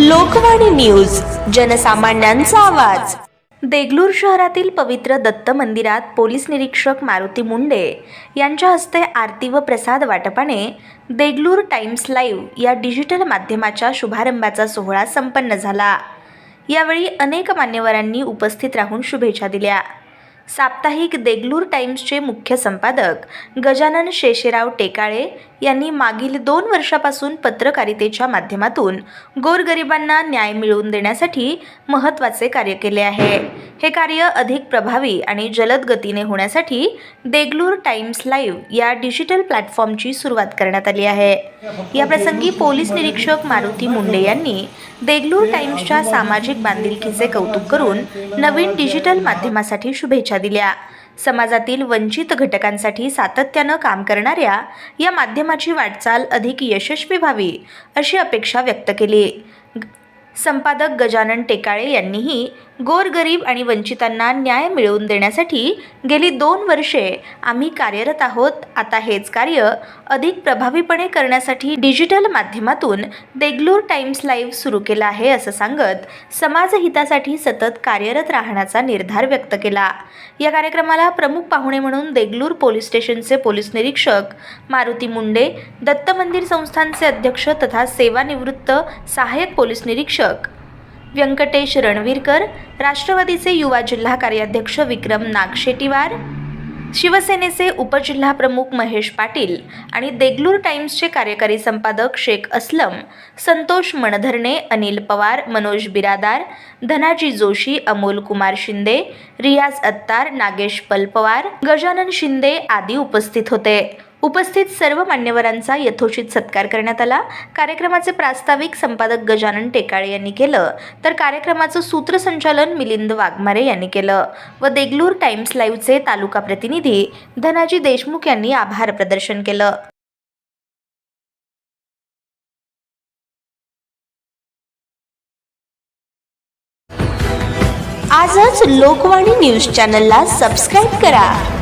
Lokvani news जनसामान्यांचा आवाज. देगलूर शहरातील पवित्र दत्त मंदिरात पोलीस निरीक्षक मारुती मुंडे यांच्या हस्ते आरती व प्रसाद वाटपाने देगलूर टाइम्स लाईव्ह या डिजिटल माध्यमाच्या शुभारंभाचा सोहळा संपन्न झाला. यावेळी अनेक मान्यवरांनी उपस्थित राहून शुभेच्छा दिल्या. साप्ताहिक देगलूर टाइम्सचे मुख्य संपादक गजानन शेषेराव टेकाळे यांनी मागील दोन वर्षापासून पत्रकारितेच्या माध्यमातून गोरगरिबांना न्याय मिळवून देण्यासाठी महत्त्वाचे कार्य केले आहे. हे कार्य अधिक प्रभावी आणि जलद गतीने होण्यासाठी देगलूर टाइम्स लाईव्ह या डिजिटल प्लॅटफॉर्मची सुरुवात करण्यात आली आहे. या प्रसंगी पोलीस निरीक्षक मारुती मुंडे यांनी देगलूर टाइम्सच्या सामाजिक बांधिलकीचे कौतुक करून नवीन डिजिटल माध्यमासाठी शुभेच्छा दिल्या. समाजातील वंचित घटकांसाठी सातत्यानं काम करणाऱ्या या माध्यमाची वाटचाल अधिक यशस्वी व्हावी अशी अपेक्षा व्यक्त केली. ग- संपादक गजानन टेकाळे यांनीही गोरगरीब आणि वंचितांना न्याय मिळवून देण्यासाठी गेली दोन वर्षे आम्ही कार्यरत आहोत. आता हेच कार्य अधिक प्रभावीपणे करण्यासाठी डिजिटल माध्यमातून देगलूर टाइम्स लाईव्ह सुरू केला आहे असं सांगत समाजहितासाठी सतत कार्यरत राहण्याचा निर्धार व्यक्त केला. या कार्यक्रमाला प्रमुख पाहुणे म्हणून देगलूर पोलीस स्टेशनचे पोलीस निरीक्षक मारुती मुंडे दत्त मंदिर संस्थानचे अध्यक्ष तथा सेवानिवृत्त सहाय्यक पोलीस निरीक्षक व्यंकटेश रणवीरकर राष्ट्रवादीचे युवा जिल्हा कार्याध्यक्ष विक्रम नागशेटीवार शिवसेनेचे उपजिल्हा प्रमुख महेश पाटील आणि देगलूर टाइम्सचे कार्यकारी संपादक शेख असलम संतोष मणधरणे अनिल पवार मनोज बिरादार धनाजी जोशी अमोल कुमार शिंदे रियाज अत्तार नागेश पलपवार गजानन शिंदे आदी उपस्थित होते. उपस्थित सर्व मान्यवरांचा यथोचित सत्कार करण्यात आला. कार्यक्रमाचे प्रास्ताविक संपादक गजानन टेकाळे यांनी केलं. तर कार्यक्रमाचं सूत्रसंचालन मिलिंद वाघमारे यांनी केलं. व देगलूर टाइम्स लाईव्हचे तालुका प्रतिनिधी धनाजी देशमुख यांनी आभार प्रदर्शन केलं. आजच लोकवाणी न्यूज चॅनलला सबस्क्राईब करा.